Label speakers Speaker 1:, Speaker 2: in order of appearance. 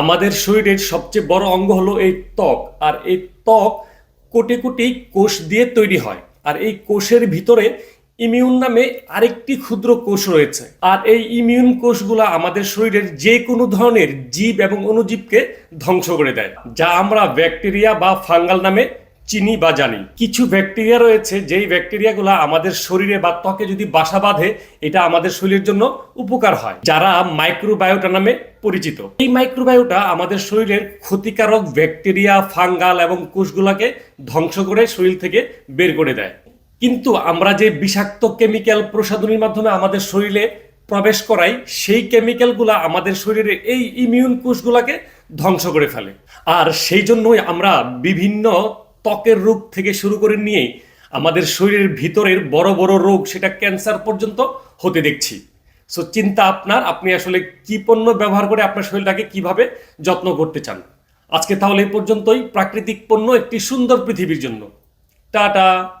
Speaker 1: আমাদের শরীরের সবচেয়ে বড় অঙ্গ হলো এই ত্বক। আর এই ত্বক কোটি কোটি কোষ দিয়ে তৈরি হয়। আর এই কোষের ভিতরে ইমিউন নামে আরেকটি ক্ষুদ্র কোষ রয়েছে। আর এই ইমিউন কোষগুলো আমাদের শরীরের যে কোনো ধরনের জীব এবং অণুজীবকে ধ্বংস করে দেয়, যা আমরা ব্যাকটেরিয়া বা ফাঙ্গাল নামে চিনি বা জানি। কিছু ব্যাকটেরিয়া রয়েছে, যেই ব্যাকটেরিয়াগুলো আমাদের শরীরে বা ত্বকে যদি বাসা বাঁধে, এটা আমাদের শরীরের জন্য উপকার হয়। যারা মাইক্রোবায়োটা নামে পরিচিত। এই মাইক্রোবায়োটা আমাদের শরীরের ক্ষতিকারক ব্যাকটেরিয়া ফাঙ্গাল এবং কোষগুলাকে ধ্বংস করে শরীর থেকে বের করে দেয়। কিন্তু আমরা যে বিষাক্ত কেমিক্যাল প্রসাধনীর মাধ্যমে আমাদের শরীরে প্রবেশ করাই, সেই কেমিক্যালগুলো আমাদের শরীরে এই ইমিউন কোষগুলোকে ধ্বংস করে ফেলে। আর সেই জন্যই আমরা বিভিন্ন ত্বকের রোগ থেকে শুরু করে নিয়ে আমাদের শরীরের ভিতরের বড় বড় রোগ, সেটা ক্যান্সার পর্যন্ত হতে দেখছি। সো চিন্তা আপনার, আপনি আসলে কি পণ্য ব্যবহার করে আপনার শরীরটাকে কীভাবে যত্ন করতে চান। আজকে তাহলে এই পর্যন্তই। প্রাকৃতিক পণ্য একটি সুন্দর পৃথিবীর জন্য। টাটা!